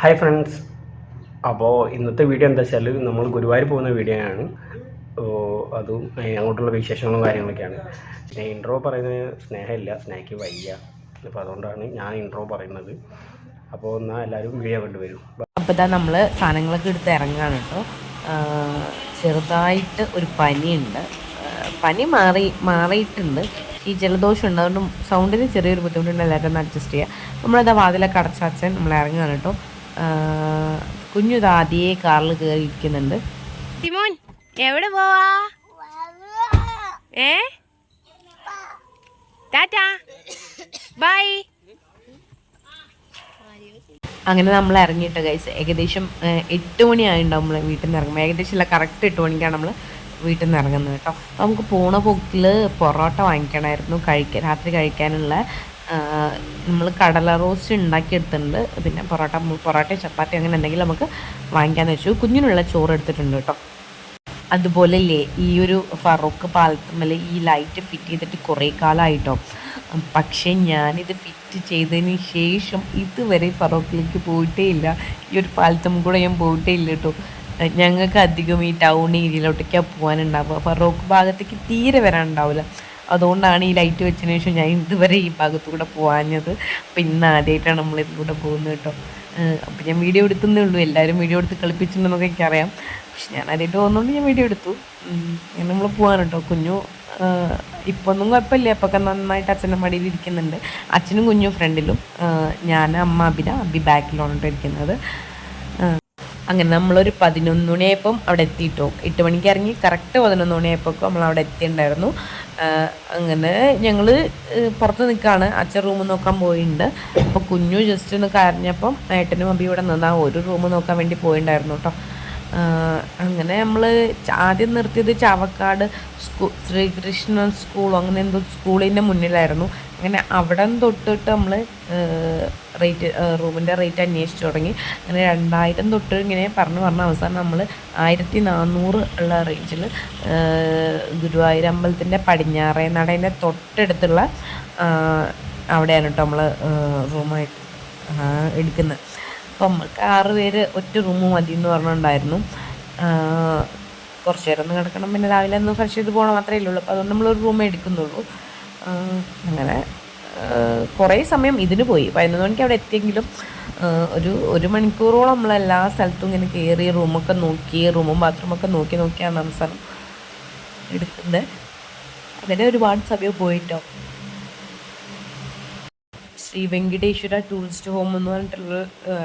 Hi friends അപ്പോൾ ഇന്നത്തെ video എന്താ വെച്ചാൽ നമ്മൾ ഗുരുവായൂർ പോകുന്ന വീഡിയോ ആണ്. അതും അങ്ങോട്ടുള്ള വിശേഷങ്ങളും കാര്യങ്ങളൊക്കെയാണ്. പിന്നെ ഇൻട്രോ പറയുന്നത് സ്നേഹമില്ല സ്നേഹയ്ക്ക് വയ്യ. അപ്പോൾ അതുകൊണ്ടാണ് ഞാൻ ഇൻട്രോ പറയുന്നത്. അപ്പോൾ എന്നാൽ എല്ലാവരും വീഡിയോ കണ്ടുവരും അപ്പോൾ ഇതാ നമ്മൾ സാധനങ്ങളൊക്കെ എടുത്ത് ഇറങ്ങുകയാണ് കേട്ടോ. ചെറുതായിട്ട് ഒരു പനിയുണ്ട്. പനി മാറി മാറിയിട്ടുണ്ട്. ഈ ജലദോഷം ഉണ്ട് അതുകൊണ്ട് സൗണ്ടിന് ചെറിയൊരു ബുദ്ധിമുട്ടുണ്ട്. എല്ലാവരും ഒന്ന് അഡ്ജസ്റ്റ് ചെയ്യുക നമ്മളിതാ വാതിലൊക്കെ അടച്ചാച്ചൻ നമ്മൾ ഇറങ്ങുകയാണ് കേട്ടോ. കുഞ്ഞു താതിയെ കാറിൽ കയറി ഇരിക്കുന്നുണ്ട്. തിമോൻ എവിടെ പോവാ? ഏ? ടാറ്റാ. ബൈ. അങ്ങനെ നമ്മൾ ഇറങ്ങിയിട്ട് ഗൈസ് ഏകദേശം എട്ട് മണിയായിട്ടുണ്ടാവും നമ്മൾ വീട്ടിൽ നിന്ന് ഇറങ്ങുമ്പോൾ ഏകദേശം ഇല്ല കറക്റ്റ് എട്ട് മണിക്കാണ് നമ്മൾ വീട്ടിൽ നിന്ന് ഇറങ്ങുന്നത് കേട്ടോ. അപ്പോൾ നമുക്ക് പോണ പോക്കിൽ പൊറോട്ട വാങ്ങിക്കണമായിരുന്നു കഴിക്കാൻ രാത്രി കഴിക്കാനുള്ള നമ്മൾ കടല റോസ്റ്റ് ഉണ്ടാക്കിയെടുത്തിട്ടുണ്ട്. പിന്നെ പൊറോട്ട പൊറോട്ട ചപ്പാത്തി അങ്ങനെ എന്തെങ്കിലും നമുക്ക് വാങ്ങിക്കാന്ന് വെച്ചു. കുഞ്ഞിനുള്ള ചോറ് എടുത്തിട്ടുണ്ട് കേട്ടോ അതുപോലെ ഇല്ലേ ഈ ഒരു ഫറൂഖ് പാലത്തുമ്മൽ ഈ ലൈറ്റ് ഫിറ്റ് ചെയ്തിട്ട് കുറേ കാലമായിട്ടോ പക്ഷേ ഞാനിത് ഫിറ്റ് ചെയ്തതിന് ശേഷം ഇതുവരെ ഫറൂഖിലേക്ക് പോയിട്ടേ ഇല്ല. ഈ ഒരു പാലത്തും കൂടെ ഞാൻ പോയിട്ടേ ഇല്ല കേട്ടോ ഞങ്ങൾക്ക് അധികം ഈ ടൗൺ ഏരിയയിലോട്ടൊക്കെയാണ് പോകാനുണ്ടാവുക ഫറൂഖ് ഭാഗത്തേക്ക് തീരെ വരാനുണ്ടാവില്ല. അതുകൊണ്ടാണ് ഈ ലൈറ്റ് വെച്ചതിന് ശേഷം ഞാൻ ഇതുവരെ ഈ ഭാഗത്തൂടെ പോവാഞ്ഞത്. അപ്പം ഇന്ന് ആദ്യമായിട്ടാണ് നമ്മൾ ഇതിലൂടെ പോകുന്നത് കേട്ടോ. അപ്പം ഞാൻ വീഡിയോ എടുക്കുന്നേ ഉള്ളൂ. എല്ലാവരും വീഡിയോ എടുത്ത് കളിപ്പിച്ചിട്ടുണ്ടെന്നൊക്കെ എനിക്കറിയാം. പക്ഷെ ഞാൻ ആദ്യമായിട്ട് പോകുന്നതുകൊണ്ട് ഞാൻ വീഡിയോ എടുത്തു. നമ്മൾ പോകാൻ കേട്ടോ. കുഞ്ഞു ഇപ്പോൾ ഒന്നും കുഴപ്പമില്ല. അപ്പൊക്കെ നന്നായിട്ട് അച്ഛന്റെ മടിയിൽ ഇരിക്കുന്നുണ്ട്. അച്ഛനും കുഞ്ഞും ഫ്രണ്ടിലും ഞാൻ അമ്മ അബിന അബി ബാക്കിലാണ് ഇരിക്കുന്നത്. അങ്ങനെ നമ്മളൊരു പതിനൊന്ന് മണിയായപ്പം അവിടെ എത്തിയിട്ടോ എട്ട് മണിക്ക് ഇറങ്ങി കറക്റ്റ് പതിനൊന്ന് മണിയായപ്പോൾ നമ്മൾ അവിടെ എത്തിയിട്ടുണ്ടായിരുന്നു. അങ്ങനെ ഞങ്ങൾ പുറത്ത് നിൽക്കുകയാണ് അച്ഛൻ റൂം നോക്കാൻ പോയിട്ടുണ്ട് അപ്പോൾ കുഞ്ഞു ജസ്റ്റ് ഒന്ന് കരഞ്ഞപ്പം ഏട്ടനും അബി ഇവിടെ നിന്നാൽ ഒരു റൂം നോക്കാൻ വേണ്ടി പോയിണ്ടായിരുന്നു കേട്ടോ അങ്ങനെ നമ്മൾ ആദ്യം നിർത്തിയത് ചാവക്കാട് സ്കൂ ശ്രീകൃഷ്ണൻ സ്കൂളോ അങ്ങനെ എന്തോ സ്കൂളിന്റെ മുന്നിലായിരുന്നു. അങ്ങനെ അവിടെ നിന്ന് തൊട്ടിട്ട് നമ്മൾ റേറ്റ് റൂമിന്റെ റേറ്റ് അന്വേഷിച്ച് തുടങ്ങി. അങ്ങനെ രണ്ടായിരം തൊട്ട് ഇങ്ങനെ പറഞ്ഞു പറഞ്ഞ അവസാനം നമ്മൾ ആയിരത്തി നാനൂറ് ഉള്ള റേഞ്ചിൽ ഗുരുവായൂർ അമ്പലത്തിന്റെ പടിഞ്ഞാറേ നടേന്റെ തൊട്ടടുത്തുള്ള അവിടെയാണ് കേട്ടോ നമ്മൾ റൂമായിട്ട് എടുക്കുന്നത്. അപ്പം നമുക്ക് ആറ് പേര് ഒറ്റ റൂം മതി എന്ന് പറഞ്ഞിട്ടുണ്ടായിരുന്നു കുറച്ച് നേരം ഒന്ന് കിടക്കണം. പിന്നെ രാവിലെ ഒന്ന് ഫ്രഷ് ചെയ്ത് പോകണം മാത്രമേ ഉള്ളൂ. അപ്പോൾ അതുകൊണ്ട് നമ്മളൊരു റൂമേ എടുക്കുന്നുള്ളൂ. അങ്ങനെ കുറേ സമയം ഇതിന് പോയി. പതിനൊന്ന് മണിക്ക് അവിടെ എത്തിയെങ്കിലും ഒരു ഒരു മണിക്കൂറോളം നമ്മൾ എല്ലാ സ്ഥലത്തും ഇങ്ങനെ കയറി റൂമൊക്കെ നോക്കി റൂമും ബാത്റൂമൊക്കെ നോക്കി നോക്കിയാണ് അവസാനം എടുക്കുന്നത്. അങ്ങനെ ഒരുപാട് സമയം പോയിട്ടോ. ശ്രീ വെങ്കടേശ്വര ടൂറിസ്റ്റ് ഹോം എന്ന് പറഞ്ഞിട്ടുള്ള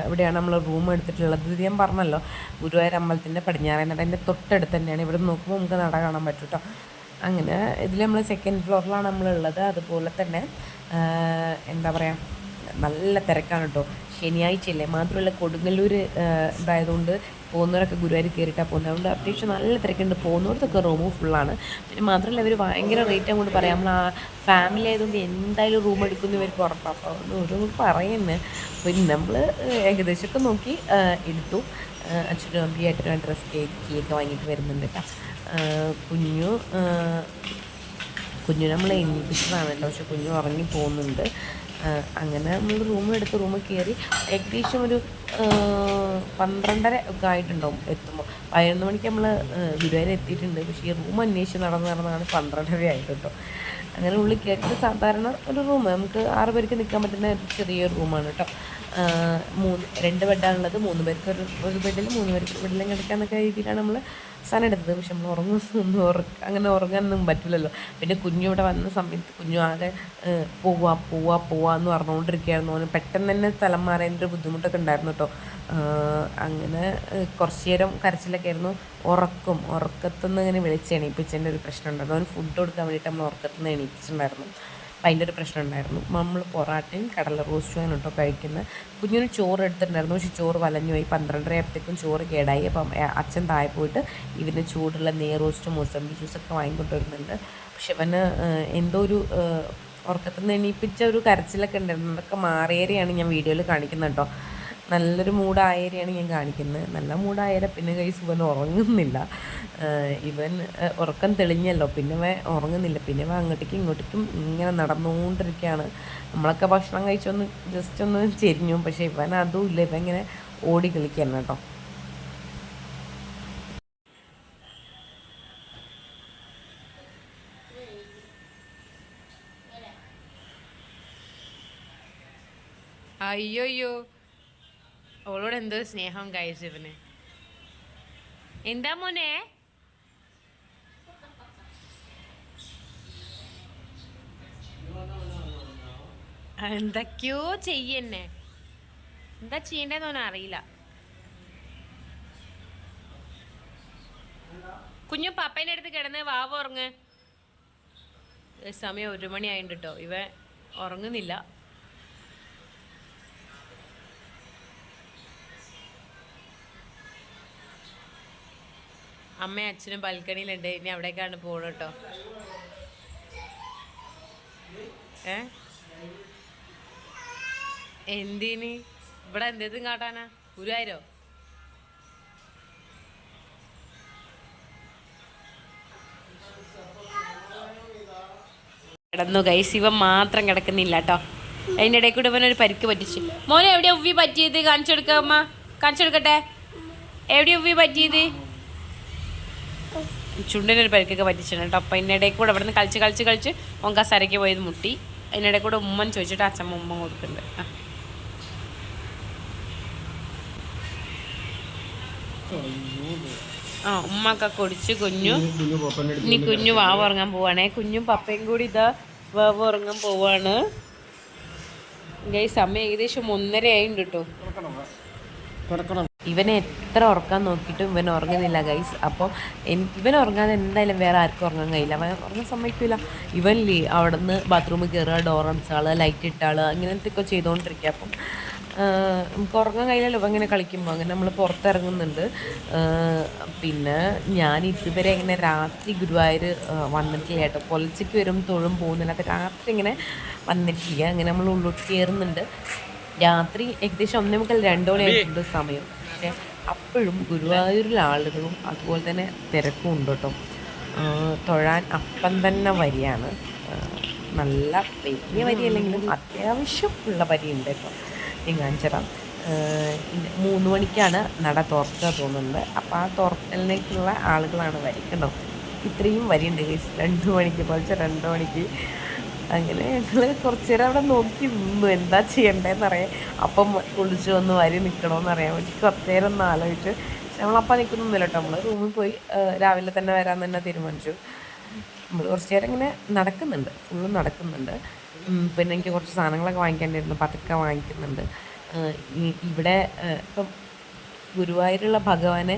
എവിടെയാണ് നമ്മൾ റൂം എടുത്തിട്ടുള്ളത്. ഇത് ഞാൻ പറഞ്ഞല്ലോ ഗുരുവായൂർ അമ്പലത്തിന്റെ പടിഞ്ഞാറേ നടേന്റെ തൊട്ടടുത്ത് തന്നെയാണ്. ഇവിടെ നോക്കുമ്പോൾ നമുക്ക് നട കാണാൻ പറ്റും കേട്ടോ അങ്ങനെ ഇതിൽ നമ്മൾ സെക്കൻഡ് ഫ്ലോറിലാണ് നമ്മളുള്ളത്. അതുപോലെ തന്നെ എന്താ പറയുക നല്ല തിരക്കാണ് കേട്ടോ ശനിയാഴ്ചയല്ലേ മാത്രമല്ല കൊടുങ്ങല്ലൂർ ഇതായതുകൊണ്ട് പോകുന്നവരൊക്കെ ഗുരുവായൂർ കയറിയിട്ടാണ് പോകുന്നത് അതുകൊണ്ട് അത്യാവശ്യം നല്ല തിരക്കുണ്ട്. പോകുന്നവർക്കൊക്കെ റൂം ഫുള്ളാണ്. പിന്നെ മാത്രമല്ല ഇവർ ഭയങ്കര റേറ്റ് അങ്ങോട്ട് പറയാം. നമ്മൾ ആ ഫാമിലി ആയതുകൊണ്ട് എന്തായാലും റൂം എടുക്കുന്നു ഇവർക്ക് ഉറപ്പാണ് അപ്പോൾ അതുകൊണ്ട് ഓരോന്നും പറയുന്നത് പിന്നെ നമ്മൾ ഏകദേശമൊക്കെ നോക്കി എടുത്തു. അച്ഛനും അമ്മയും ഏട്ടനും ഡ്രസ്സ് കേക്ക് ഒക്കെ വാങ്ങിയിട്ട് വരുന്നുണ്ട് കേട്ടോ കുഞ്ഞു കുഞ്ഞു നമ്മൾ എണീപ്പിച്ചതാണ് കേട്ടോ പക്ഷെ കുഞ്ഞു ഉറങ്ങി പോകുന്നുണ്ട്. അങ്ങനെ നമ്മൾ റൂം എടുത്ത് റൂമിൽ കയറി ഏകദേശം ഒരു പന്ത്രണ്ടര ഒക്കെ ആയിട്ടുണ്ടാവും എത്തുമ്പോൾ. പതിനൊന്ന് മണിക്ക് നമ്മൾ ഗുരുവായൂർ എത്തിയിട്ടുണ്ട്. പക്ഷേ ഈ റൂം അന്വേഷിച്ച് നടന്ന് നടന്നാണ് പന്ത്രണ്ടര ആയിട്ടോ അങ്ങനെ ഉള്ളിൽ കയറിയിട്ട് സാധാരണ ഒരു റൂം നമുക്ക് ആറ് പേർക്ക് നിൽക്കാൻ പറ്റുന്ന ഒരു ചെറിയ റൂമാണ് കേട്ടോ. മൂന്ന് രണ്ട് ബെഡാണുള്ളത് മൂന്ന് പേർക്ക് ഒരു ഒരു ബെഡിൽ മൂന്ന് പേർക്ക് ബെഡിലും കിടക്കാന്നൊക്കെ രീതിയിലാണ് നമ്മൾ സാധനം എടുത്തത് പക്ഷെ നമ്മൾ ഉറങ്ങുന്നു അങ്ങനെ ഉറങ്ങാനൊന്നും പറ്റില്ലല്ലോ പിന്നെ കുഞ്ഞു ഇവിടെ വന്ന സമയത്ത് കുഞ്ഞു ആകെ പോവാ പോവാ പോവാ എന്ന് പറഞ്ഞുകൊണ്ടിരിക്കുകയായിരുന്നു. അവന് പെട്ടെന്ന് തന്നെ സ്ഥലം മാറേണ്ട ഒരു ബുദ്ധിമുട്ടൊക്കെ ഉണ്ടായിരുന്നു കേട്ടോ. അങ്ങനെ കുറച്ച് നേരം കരച്ചിലൊക്കെ ആയിരുന്നു. ഉറക്കും ഉറക്കത്തുനിന്ന് ഇങ്ങനെ വിളിച്ച് എണീപ്പിച്ചതിന്റെ ഒരു പ്രശ്നം ഉണ്ടായിരുന്നു. അവന് ഫുഡ് കൊടുക്കാൻ വേണ്ടിയിട്ട് നമ്മൾ ഉറക്കത്തുനിന്ന് എണീപ്പിച്ചിട്ടുണ്ടായിരുന്നു. അപ്പം അതിന്റെ ഒരു പ്രശ്നം ഉണ്ടായിരുന്നു നമ്മൾ പൊറാട്ടയും കടല റോസ്റ്റുമാണ് കേട്ടോ കഴിക്കുന്നത് കുഞ്ഞിന് ചോറ് എടുത്തിട്ടുണ്ടായിരുന്നു. പക്ഷേ ചോറ് വലഞ്ഞു പോയി. പന്ത്രണ്ടര ആയപ്പോഴത്തേക്കും ചോറ് കേടായി. അപ്പം അച്ഛൻ താഴെ പോയിട്ട് ഇവന് ചൂടുള്ള നെയ് റോസ്റ്റ് മൂസമ്പി ജ്യൂസൊക്കെ വാങ്ങിക്കൊണ്ട് വരുന്നുണ്ട് പക്ഷെ അവന് എന്തോ ഒരു ഉറക്കത്തിൽ നിന്ന് എണീപ്പിച്ച ഒരു കരച്ചിലൊക്കെ ഉണ്ടായിരുന്നു. അതൊക്കെ മാറിയേരെയാണ് ഞാൻ വീഡിയോയിൽ കാണിക്കുന്നത് കേട്ടോ. നല്ലൊരു മൂഡായേരെയാണ് ഞാൻ കാണിക്കുന്നത്. നല്ല മൂഡായേരെ പിന്നെ കൈസ് ഇവൻ ഉറങ്ങുന്നില്ല. ഇവൻ ഉറക്കം തെളിഞ്ഞല്ലോ. പിന്നെ വേ ഉറങ്ങുന്നില്ല. പിന്നെ വേ അങ്ങോട്ടേക്കും ഇങ്ങോട്ടേക്കും ഇങ്ങനെ നടന്നുകൊണ്ടിരിക്കുകയാണ് നമ്മളൊക്കെ ഭക്ഷണം കഴിച്ചൊന്ന് ജസ്റ്റ് ഒന്ന് ചെരിഞ്ഞു. പക്ഷേ ഇവൻ അതും ഇല്ല. ഇവൻ ഇങ്ങനെ ഓടി കളിക്കുകയാണ് കേട്ടോ. അയ്യോയ്യോ. അവളോട് എന്തോ സ്നേഹം കഴിച്ചു ഇവന്. എന്താ മോനെ? എന്തൊക്കെയോ ചെയ്യന്നെ എന്താ ചെയ്യണ്ടേന്ന് അറിയില്ല. കുഞ്ഞു പപ്പേന്റെ അടുത്ത് കിടന്ന് വാവ് ഉറങ്ങ്. സമയം ഒരു മണിയായിട്ടോ ഇവ ഉറങ്ങുന്നില്ല. അമ്മയും അച്ഛനും ബാൽക്കണിയിലുണ്ട്. ഇനി അവിടേക്കാണ് പോകണം കേട്ടോ. ഏ? എന്തിന്? ഇവിടെ എന്തേതും കാട്ടാനാ? ഗുരുവായൂരോ? കിടന്നു. ഗൈസ് ഇവൻ മാത്രം കിടക്കുന്നില്ല കേട്ടോ. അതിന്റെ ഇടയിൽ കൂടെ ഇവനൊരു പരിക്ക് പറ്റിച്ചു. മോനെ എവിടെയാ ഉവ്വി പറ്റിയത്? കാണിച്ചു കൊടുക്ക അമ്മ. കാണിച്ചു കൊടുക്കട്ടെ. എവിടെയാ ഉവ്വി പറ്റിയത്? ചുണ്ടിനൊരു പരിക്കൊക്കെ പറ്റിച്ചിട്ടുണ്ട് കേട്ടോ. അപ്പം അതിന്റെ ഇടയിൽ കൂടെ അവിടുന്ന് നിന്ന് കളിച്ച് കളിച്ച് കളിച്ച് ഓൻ കസരയ്ക്ക് പോയത് മുട്ടി. അതിന്റെ ഇടയിൽ കൂടെ ഉമ്മൻ ചോദിച്ചിട്ട് അച്ഛമ്മ ഉമ്മ കൊടുക്കുന്നുണ്ട്. ആ. ആ ഉമ്മക്കെ കുടിച്ച് കുഞ്ഞു. ഇനി കുഞ്ഞു വാവ് ഉറങ്ങാൻ പോവാണേ. കുഞ്ഞും പപ്പയും കൂടി ഇതാ വാവ് ഉറങ്ങാൻ പോവാണ്. സമയം ഏകദേശം ഒന്നര ആയിട്ടുണ്ട് കേട്ടോ ഇവനെ എത്ര ഉറക്കാൻ നോക്കിയിട്ടും ഇവൻ ഉറങ്ങുന്നില്ല ഗൈസ് അപ്പോൾ എനിക്ക് ഇവൻ ഉറങ്ങാതെ എന്തായാലും വേറെ ആർക്കും ഉറങ്ങാൻ കഴിയില്ല. അവൻ ഉറങ്ങാൻ സമ്മതിക്കില്ല ഇവൻ ലീ അവിടെ നിന്ന് ബാത്റൂമിൽ കയറുക ഡോർ അടച്ചാൾ ലൈറ്റ് അങ്ങനത്തെ ഒക്കെ ചെയ്തുകൊണ്ടിരിക്കുക അപ്പം നമുക്ക് ഉറങ്ങാൻ കഴിയില്ലല്ലോ. ഇവ ഇങ്ങനെ കളിക്കുമ്പോൾ അങ്ങനെ നമ്മൾ പുറത്തിറങ്ങുന്നുണ്ട്. പിന്നെ ഞാൻ ഇതുവരെ ഇങ്ങനെ രാത്രി ഗുരുവായൂർ വന്നിട്ടില്ല കേട്ടോ. പൊലച്ചയ്ക്ക് വരും തൊഴും പോകുന്നില്ല. രാത്രി ഇങ്ങനെ വന്നിട്ടില്ല. അങ്ങനെ നമ്മൾ ഉള്ളോട്ട് കയറുന്നുണ്ട് രാത്രി ഏകദേശം ഒന്നേ മുക്കാൽ രണ്ടോ മണിയായിട്ടുണ്ട് സമയം. പക്ഷേ അപ്പോഴും ഗുരുവായൂരിലെ ആളുകളും അതുപോലെ തന്നെ തിരക്കും ഉണ്ട് കേട്ടോ. തൊഴാൻ അപ്പം തന്നെ വരിയാണ്. നല്ല വലിയ വരിയല്ലെങ്കിലും അത്യാവശ്യം ഉള്ള വരിയുണ്ട് കേട്ടോ. ഞാൻ മൂന്ന് മണിക്കാണ് നട തുറക്കുക തോന്നുന്നത്. അപ്പോൾ ആ തുറക്കലിലേക്കുള്ള ആളുകളാണ് വരയ്ക്കുന്നത് ഇത്രയും വരിയുണ്ട്. രണ്ട് മണിക്ക് പോലെ രണ്ട് മണിക്ക്. അങ്ങനെ ഞങ്ങൾ കുറച്ച് നേരം അവിടെ നോക്കി നിന്നു. എന്താ ചെയ്യണ്ടേന്നറിയാം അപ്പം കുളിച്ചു വന്ന് വരി നിൽക്കണമെന്ന് അറിയാൻ കുറച്ച് നേരം ഒന്ന് ആലോചിച്ച്. നമ്മളപ്പം നിൽക്കുന്നൊന്നുമില്ല കേട്ടോ. നമ്മൾ റൂമിൽ പോയി രാവിലെ തന്നെ വരാൻ തന്നെ തീരുമാനിച്ചു. നമ്മൾ കുറച്ച് നേരം ഇങ്ങനെ നടക്കുന്നുണ്ട്. ഫുള്ള് നടക്കുന്നുണ്ട്. പിന്നെ എനിക്ക് കുറച്ച് സാധനങ്ങളൊക്കെ വാങ്ങിക്കേണ്ടിയിരുന്നു പതുക്കെ വാങ്ങിക്കുന്നുണ്ട്. ഇവിടെ ഇപ്പം ഗുരുവായൂരുള്ള ഭഗവാനെ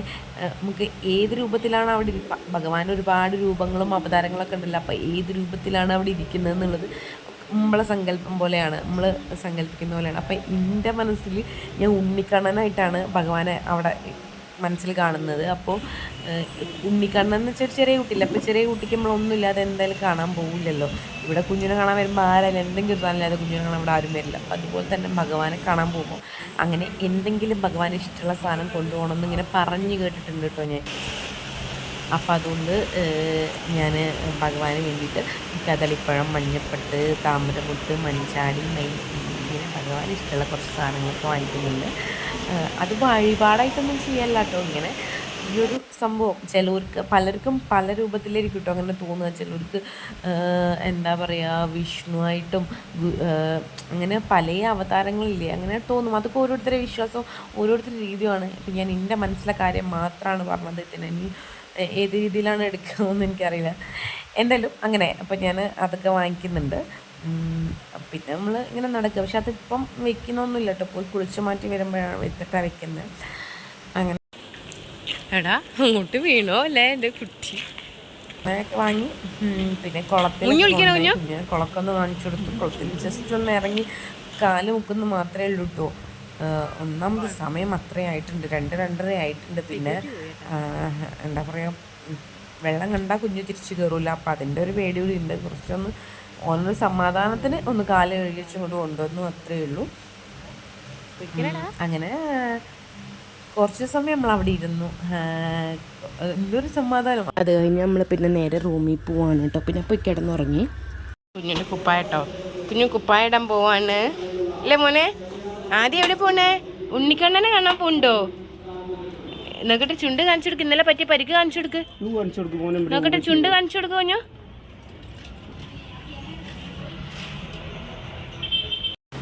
നമുക്ക് ഏത് രൂപത്തിലാണ് അവിടെ ഭഗവാൻ ഒരുപാട് രൂപങ്ങളും അവതാരങ്ങളൊക്കെ ഉണ്ടല്ലോ. അപ്പോൾ ഏത് രൂപത്തിലാണ് അവിടെ ഇരിക്കുന്നത് എന്നുള്ളത് നമ്മളെ സങ്കല്പം പോലെയാണ്. നമ്മൾ സങ്കല്പിക്കുന്ന പോലെയാണ്. അപ്പം എന്റെ മനസ്സിൽ ഞാൻ ഉണ്ണിക്കണ്ണനായിട്ടാണ് ഭഗവാനെ അവിടെ മനസ്സിൽ കാണുന്നത്. അപ്പോൾ ഉണ്ണിക്കണ്ണൻ എന്ന് വെച്ചാൽ ചെറിയ കുട്ടിയില്ല. അപ്പോൾ ചെറിയ കുട്ടിക്ക് നമ്മളൊന്നുമില്ലാതെ എന്തായാലും കാണാൻ പോകില്ലല്ലോ ഇവിടെ കുഞ്ഞിനെ കാണാൻ വരുമ്പോൾ ആരായാലും എന്തെങ്കിലും സാധനമില്ലാതെ കുഞ്ഞിനെ കാണാൻ ഇവിടെ ആരും വരില്ല. അപ്പോൾ അതുപോലെ തന്നെ ഭഗവാനെ കാണാൻ പോകുമ്പോൾ അങ്ങനെ എന്തെങ്കിലും ഭഗവാന് ഇഷ്ടമുള്ള സാധനം കൊണ്ടുപോകണം എന്നിങ്ങനെ പറഞ്ഞു കേട്ടിട്ടുണ്ട് കേട്ടോ ഞാൻ. അപ്പം അതുകൊണ്ട് ഞാൻ ഭഗവാന് വേണ്ടിയിട്ട് കദളിപ്പഴം മഞ്ഞപ്പട്ട് താമരമുട്ട് മഞ്ചാടി മൈ ഇങ്ങനെ ഭഗവാൻ ഇഷ്ടമുള്ള കുറച്ച് സാധനങ്ങളൊക്കെ വാങ്ങിക്കുന്നുണ്ട്. അത് വഴിപാടായിട്ടൊന്നും ചെയ്യല്ല കേട്ടോ ഇങ്ങനെ. ഈ ഒരു സംഭവം ചിലവർക്ക് പലർക്കും പല രൂപത്തിലായിരിക്കും കേട്ടോ അങ്ങനെ തോന്നുക. ചിലവർക്ക് എന്താ പറയുക വിഷ്ണുവായിട്ടും അങ്ങനെ പല അവതാരങ്ങളില്ലേ അങ്ങനെ തോന്നും. അതൊക്കെ ഓരോരുത്തരുടെ വിശ്വാസവും ഓരോരുത്തരുടെ രീതിയുമാണ്. ഇപ്പം ഞാൻ എന്റെ മനസ്സിലെ കാര്യം മാത്രമാണ് പറഞ്ഞത്. ഇതിന് ഇനി ഏത് രീതിയിലാണ് എടുക്കുന്നതെന്ന് എനിക്കറിയില്ല. എന്തായാലും അങ്ങനെ അപ്പം ഞാൻ അതൊക്കെ വാങ്ങിക്കുന്നുണ്ട്. പിന്നെ നമ്മൾ ഇങ്ങനെ നടക്കുക. പക്ഷെ അതിപ്പം വെക്കുന്നൊന്നുമില്ല കേട്ടോ പോയി കുളിച്ചു മാറ്റി വരുമ്പോഴാണ് വെച്ചിട്ടാണ് വെക്കുന്നത് അങ്ങനെ. എടാ അങ്ങോട്ട് വീണോ അല്ലേ എന്റെ കുട്ടി? അങ്ങനെയൊക്കെ വാങ്ങി. പിന്നെ കുളത്തിൽ? കുഞ്ഞ് കുളക്കൊന്ന് വാങ്ങിച്ചു കൊടുത്തു. കുളത്തിൽ ജസ്റ്റ് ഒന്ന് ഇറങ്ങി കാൽ മുക്കുന്നു മാത്രമേ ഉള്ളൂ കേട്ടോ ഒന്നാമത് സമയം അത്രയും ആയിട്ടുണ്ട്. രണ്ട് രണ്ടര ആയിട്ടുണ്ട്. പിന്നെ എന്താ പറയുക വെള്ളം കണ്ടാൽ കുഞ്ഞു തിരിച്ചു കയറൂല അപ്പം അതിന്റെ ഒരു പേടി കൂടി ഉണ്ട്. കുറച്ചൊന്ന് ഓനൊരു സമാധാനത്തിന് ഒന്ന് കാൽ ഒഴിച്ചു കൊണ്ട് കൊണ്ടുവന്നു അത്രേ ഉള്ളൂ. അങ്ങനെ കുറച്ച് സമയം നമ്മൾ അവിടെ ഇരുന്നു എന്തൊരു സമാധാനം. അത് കഴിഞ്ഞ് നമ്മൾ പിന്നെ നേരെ റൂമിൽ പോവാണ് കേട്ടോ. പിന്നെ പോയി കിടന്നുറങ്ങി. കുഞ്ഞിന്റെ കുപ്പായട്ടോ കുഞ്ഞു കുപ്പായ ഇടാൻ പോവാണ്. അല്ലേ മോനെ? ആദ്യം എവിടെ പോണേ? ഉണ്ണിക്കണ്ണനെ കാണാൻ പോണ്ടോ നോക്കട്ടെ ചുണ്ട് കാണിച്ചു കൊടുക്ക്. ഇന്നലെ പറ്റിയ പരിക്ക് കാണിച്ചു കൊടുക്ക്. നോക്കട്ടെ ചുണ്ട് കാണിച്ചു കൊടുക്ക്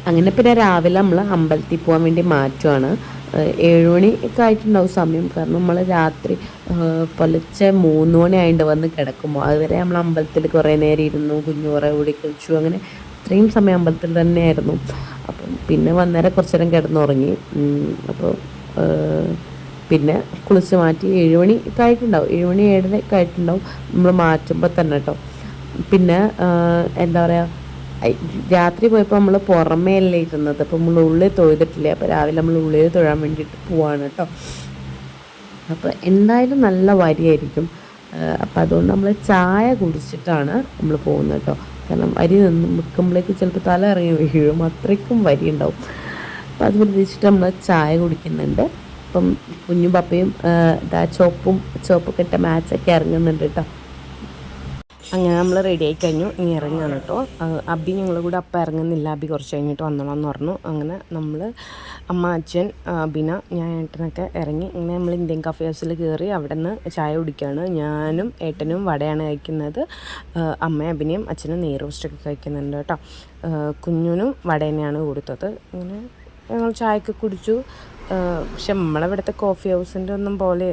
അങ്ങനെ പിന്നെ രാവിലെ നമ്മൾ അമ്പലത്തിൽ പോകാൻ വേണ്ടി മാറ്റുവാണ്. ഏഴുമണി ഏഴ് മണി ഒക്കെ ആയിട്ടുണ്ടാവും സമയം. കാരണം നമ്മൾ രാത്രി പുലർച്ചെ മൂന്ന് മണി ആയിട്ട് വന്ന് കിടക്കുമ്പോൾ അതുവരെ നമ്മൾ അമ്പലത്തിൽ കുറേ നേരം ഇരുന്നു കുഞ്ഞു കുറേ ഓടി കളിച്ചു. അങ്ങനെ അത്രയും സമയം അമ്പലത്തിൽ തന്നെയായിരുന്നു. അപ്പം പിന്നെ വന്നേരം കുറച്ച് നേരം കിടന്നുറങ്ങി. അപ്പോൾ പിന്നെ കുളിച്ച് മാറ്റി ഏഴുമണി ഒക്കെ ആയിട്ടുണ്ടാവും. ഏഴുമണി ഏഴര ഒക്കെ ആയിട്ടുണ്ടാവും. നമ്മൾ മാറ്റുമ്പോൾ തന്നെ കേട്ടോ പിന്നെ എന്താ പറയുക രാത്രി പോയപ്പോൾ നമ്മൾ പുറമേ അല്ലേ ഇരുന്നത്. അപ്പോൾ നമ്മൾ ഉള്ളിൽ തൊഴുതിട്ടില്ല? അപ്പോൾ രാവിലെ നമ്മൾ ഉള്ളിൽ തൊഴാൻ വേണ്ടിയിട്ട് പോവാണ് കേട്ടോ അപ്പോൾ എന്തായാലും നല്ല വരിയായിരിക്കും. അപ്പം അതുകൊണ്ട് നമ്മൾ ചായ കുടിച്ചിട്ടാണ് നമ്മൾ പോകുന്നത് കേട്ടോ കാരണം വരി നിന്ന് നിൽക്കുമ്പോഴേക്ക് ചിലപ്പോൾ തല ഇറങ്ങി വീഴും. അത്രയ്ക്കും വരി ഉണ്ടാവും അപ്പം അത് പ്രതീക്ഷിച്ചിട്ട് നമ്മൾ ചായ കുടിക്കുന്നുണ്ട്. അപ്പം കുഞ്ഞും പപ്പയും ഇതാ ചോപ്പും ചോപ്പൊക്കെ ഇട്ട മാച്ചൊക്കെ ഇറങ്ങുന്നുണ്ട് കേട്ടോ നമ്മൾ റെഡി ആയി കഴിഞ്ഞു. ഇനി ഇറങ്ങുകയാണ് കേട്ടോ അബി ഞങ്ങൾ കൂടെ അപ്പം ഇറങ്ങുന്നില്ല. അബി കുറച്ച് കഴിഞ്ഞിട്ട് വന്നോളാം എന്ന് പറഞ്ഞു. അങ്ങനെ നമ്മൾ അമ്മ അച്ഛൻ അബിന ഞാൻ ഏട്ടനൊക്കെ ഇറങ്ങി. ഇങ്ങനെ നമ്മൾ ഇന്ത്യൻ കഫേ ഹൗസിൽ കയറി അവിടെ നിന്ന് ചായ കുടിക്കുകയാണ് ഞാനും ഏട്ടനും വടയാണ് കഴിക്കുന്നത്. അമ്മ അഭിനയും അച്ഛനും നെയ് റോസ്റ്റൊക്കെ കഴിക്കുന്നുണ്ട് കേട്ടോ കുഞ്ഞുനും വട തന്നെയാണ് കൊടുത്തത്. അങ്ങനെ ഞങ്ങൾ ചായയൊക്കെ കുടിച്ചു. പക്ഷെ നമ്മളിവിടുത്തെ കോഫി ഹൗസിന്റെ ഒന്നും പോലെ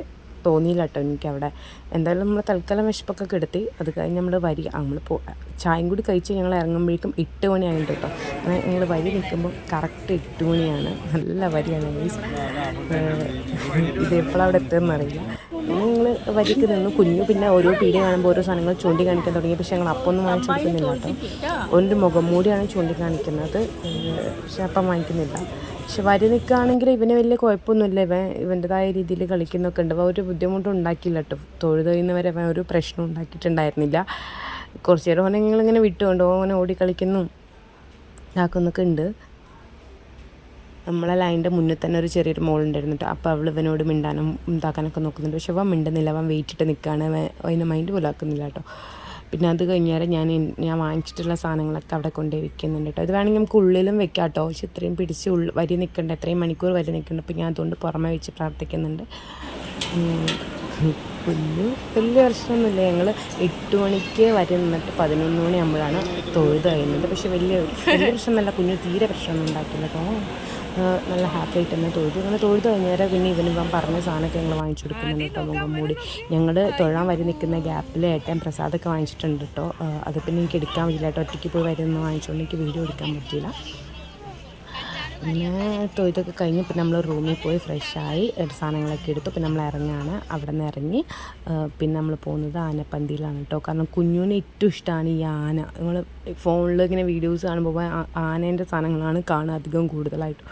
തോന്നിയില്ല കേട്ടോ എനിക്കവിടെ. എന്തായാലും നമ്മൾ തൽക്കാലം വിശപ്പൊക്കെ കെടുത്തി അത് കഴിഞ്ഞ് നമ്മൾ വരി നമ്മൾ പോ ചായയും കൂടി കഴിച്ച് ഞങ്ങൾ ഇറങ്ങുമ്പോഴേക്കും എട്ട് മണിയായിട്ട് കേട്ടോ അങ്ങനെ ഞങ്ങൾ വരി നിൽക്കുമ്പോൾ കറക്റ്റ് എട്ട് മണിയാണ്. നല്ല വരിയാണ് മീൻസ് ഇത് എപ്പോഴാണ് അവിടെ എത്തുമെന്ന് അറിയില്ല. പിന്നെ ഞങ്ങൾ വരിക്ക് നിന്നു കുഞ്ഞു പിന്നെ ഓരോ പീടി കാണുമ്പോൾ ഓരോ സാധനങ്ങൾ ചൂണ്ടിക്കാണിക്കാൻ തുടങ്ങി. പക്ഷേ ഞങ്ങൾ അപ്പൊന്നും വാങ്ങിച്ചു കൊടുക്കുന്നില്ല കേട്ടോ ഒരു മുഖം മൂടിയാണ് ചൂണ്ടിക്കാണിക്കുന്നത്. പക്ഷെ അപ്പം വാങ്ങിക്കുന്നില്ല. പക്ഷെ വരി നിൽക്കുകയാണെങ്കിൽ ഇവന് വലിയ കുഴപ്പമൊന്നുമില്ല. ഇവൻ ഇവന്റെതായ രീതിയിൽ കളിക്കുന്നൊക്കെ ഉണ്ട്. അപ്പോൾ ഒരു ബുദ്ധിമുട്ടും ഉണ്ടാക്കിയില്ല കേട്ടോ. തൊഴുത് കഴിയുന്നവരെ അവൻ ഒരു പ്രശ്നം ഉണ്ടാക്കിയിട്ടുണ്ടായിരുന്നില്ല. കുറച്ച് നേരം ഓനെ ഞങ്ങളിങ്ങനെ വിട്ടുകൊണ്ട് ഓനെ ഓടി കളിക്കുന്നു ഇതാക്കുന്നൊക്കെ ഉണ്ട്. നമ്മളെ ലൈന്റെ മുന്നിൽ തന്നെ ഒരു ചെറിയൊരു മോളുണ്ടായിരുന്നു കേട്ടോ. അപ്പോൾ അവൾ ഇവനോട് മിണ്ടാനും ഇതാക്കാനൊക്കെ നോക്കുന്നുണ്ട്. പക്ഷെ അവൻ മിണ്ടുന്നില്ല. അവൻ വെയിറ്റ് ഇട്ട് നിൽക്കുകയാണ്. അവൻ അതിനെ മൈൻഡ് പോലാക്കുന്നില്ല കേട്ടോ. പിന്നെ അത് കഴിഞ്ഞാൽ ഞാൻ ഞാൻ വാങ്ങിച്ചിട്ടുള്ള സാധനങ്ങളൊക്കെ അവിടെ കൊണ്ടുപോയി വെക്കുന്നുണ്ട് കേട്ടോ. ഇത് വേണമെങ്കിൽ നമുക്ക് ഉള്ളിലും വെക്കാം കേട്ടോ. പക്ഷെ ഇത്രയും പിടിച്ച് ഉള്ളിൽ വരി നിൽക്കണ്ട. എത്രയും മണിക്കൂർ വരി നിൽക്കുന്നുണ്ട് അപ്പോൾ ഞാൻ അതുകൊണ്ട് പുറമെ വെച്ച് പ്രാർത്ഥിക്കുന്നുണ്ട്. വലിയ വലിയ പ്രശ്നമൊന്നുമില്ല. ഞങ്ങൾ എട്ട് മണിക്ക് വരെ നിന്നിട്ട് പതിനൊന്ന് മണിയാകുമ്പോഴാണ് തൊഴുത് കഴിയുന്നത്. പക്ഷെ വലിയ വലിയ പ്രശ്നമല്ല. കുഞ്ഞു തീരെ പ്രശ്നമൊന്നും ഉണ്ടാക്കില്ല കേട്ടോ. നല്ല ഹാപ്പി ആയിട്ട് തന്നെ. തൊഴുതു അങ്ങനെ തൊഴുത് കഴിഞ്ഞാൽ പിന്നെ ഇവനിപ്പം ഇവൻ പറഞ്ഞ സാധനമൊക്കെ ഞങ്ങൾ വാങ്ങിച്ചു കൊടുക്കുന്നുണ്ട് കേട്ടോ. മുഖം മൂടി ഞങ്ങൾ തൊഴാൻ വരി നിൽക്കുന്ന ഗ്യാപ്പിൽ ഏട്ടൻ പ്രസാദമൊക്കെ വാങ്ങിച്ചിട്ടുണ്ട് കേട്ടോ. അത് പിന്നെ എനിക്ക് എടുക്കാൻ പറ്റില്ല കേട്ടോ ഒറ്റയ്ക്ക് പോയി വരുന്ന വാങ്ങിച്ചുകൊണ്ട് എനിക്ക് വീഡിയോ എടുക്കാൻ പറ്റില്ല പിന്നെ തൊഴുതൊക്കെ കഴിഞ്ഞ് പിന്നെ നമ്മൾ റൂമിൽ പോയി ഫ്രഷായി സാധനങ്ങളൊക്കെ എടുത്തു. പിന്നെ നമ്മൾ ഇറങ്ങുകയാണ് അവിടെ നിന്ന് ഇറങ്ങി പിന്നെ നമ്മൾ പോകുന്നത് ആനപ്പന്തിയിലാണ് കേട്ടോ. കാരണം കുഞ്ഞുവിന് ഏറ്റവും ഇഷ്ടമാണ് ഈ ആന. നമ്മൾ ഫോണിൽ ഇങ്ങനെ വീഡിയോസ് കാണുമ്പോൾ ആനേന്റെ സാധനങ്ങളാണ് കാണുക അധികം കൂടുതലായിട്ടും.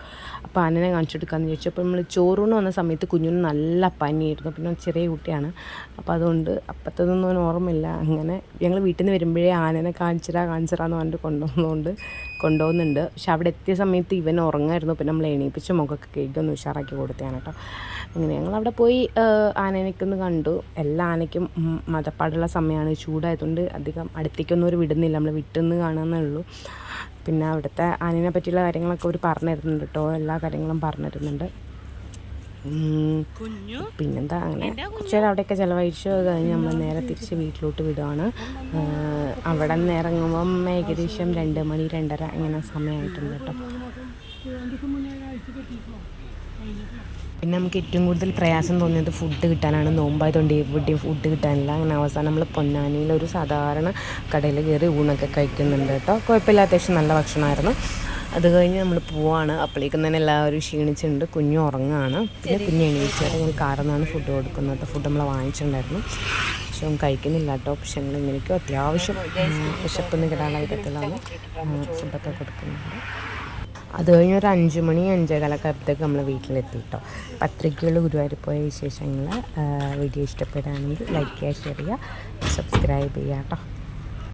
അപ്പോൾ ആനനെ കാണിച്ചു കൊടുക്കാമെന്ന് ചോദിച്ചു. അപ്പോൾ നമ്മൾ ചോറൂണ് വന്ന സമയത്ത് കുഞ്ഞിന് നല്ല പനിയായിരുന്നു. പിന്നെ ചെറിയ കുട്ടിയാണ്. അപ്പോൾ അതുകൊണ്ട് അപ്പത്തതൊന്നും ഓർമ്മയില്ല. അങ്ങനെ ഞങ്ങൾ വീട്ടിൽ നിന്ന് വരുമ്പോഴേ ആനനെ കാണിച്ചിരാ കാണിച്ചിരാന്ന് പറഞ്ഞിട്ട് കൊണ്ടുപോകുന്നതുകൊണ്ട് കൊണ്ടുപോകുന്നുണ്ട്. പക്ഷെ അവിടെ എത്തിയ സമയത്ത് ഇവൻ ഉറങ്ങായിരുന്നു. പിന്നെ നമ്മൾ എണീപ്പിച്ച് മുഖമൊക്കെ ഒന്ന് ഉഷാറാക്കി കൊടുത്തതാണ് കേട്ടോ. അങ്ങനെ ഞങ്ങൾ അവിടെ പോയി ആനേനൊക്കെ കണ്ടു. എല്ലാ ആനയ്ക്കും മതപ്പാടുള്ള സമയമാണ്. ചൂടായതുകൊണ്ട് അധികം അടുത്തേക്കൊന്നും ഒരു വിടുന്നില്ല. നമ്മൾ വിട്ടെന്ന് കാണാമെന്നേ ഉള്ളൂ. പിന്നെ അവിടുത്തെ ആനയെ പറ്റിയുള്ള കാര്യങ്ങളൊക്കെ അവർ പറഞ്ഞു തരുന്നുണ്ട് കേട്ടോ. എല്ലാ കാര്യങ്ങളും പറഞ്ഞു തരുന്നുണ്ട് പിന്നെന്താ അങ്ങനെ? കുറച്ചേരം അവിടെയൊക്കെ ചിലവഴിച്ചു. കഴിഞ്ഞ് നമ്മൾ നേരെ തിരിച്ച് വീട്ടിലോട്ട് വിടുവാണ്. അവിടെ നിന്ന് ഇറങ്ങുമ്പം ഏകദേശം രണ്ട് മണി രണ്ടര അങ്ങനെ സമയമായിട്ടുണ്ട് കേട്ടോ. പിന്നെ നമുക്ക് ഏറ്റവും കൂടുതൽ പ്രയാസം തോന്നിയത് ഫുഡ് കിട്ടാനാണ്. നോമ്പായതുകൊണ്ട് എവിടെയും ഫുഡ് കിട്ടാനില്ല. അങ്ങനെ അവസാനം നമ്മൾ പൊന്നാനിയിൽ ഒരു സാധാരണ കടയിൽ കയറി ഊണൊക്കെ കഴിക്കുന്നുണ്ട് കേട്ടോ. കുഴപ്പമില്ല അത്യാവശ്യം നല്ല ഭക്ഷണമായിരുന്നു. അത് കഴിഞ്ഞ് നമ്മൾ പോവാണ്. അപ്പോഴേക്കും തന്നെ എല്ലാവരും ക്ഷീണിച്ചിട്ടുണ്ട്. കുഞ്ഞു ഉറങ്ങാണ്. പിന്നെ കുഞ്ഞ് എണീച്ചാൽ ഞാൻ കാറിൽ ഫുഡ് കൊടുക്കുന്നത് കേട്ടോ. ഫുഡ് നമ്മൾ വാങ്ങിച്ചിട്ടുണ്ടായിരുന്നു. പക്ഷെ ഒന്നും കഴിക്കുന്നില്ല കേട്ടോ. പക്ഷെ ഞങ്ങൾ ഇങ്ങനെയൊക്കെ അത്യാവശ്യം വിശപ്പൊന്നും കിടാനുള്ള വിധത്തിലാണ് ഫുഡൊക്കെ കൊടുക്കുന്നുണ്ട് അത് കഴിഞ്ഞ് ഒരു അഞ്ച് മണി അഞ്ചേകാലൊക്കെ ആയപ്പോഴത്തേക്ക് നമ്മൾ വീട്ടിലെത്തി കേട്ടോ പത്രികയുള്ള ഗുരുവായൂർ പോയ വിശേഷങ്ങൾ വീഡിയോ ഇഷ്ടപ്പെടുകയാണെങ്കിൽ ലൈക്ക് ചെയ്യുക ഷെയർ ചെയ്യുക സബ്സ്ക്രൈബ് ചെയ്യുക കേട്ടോ.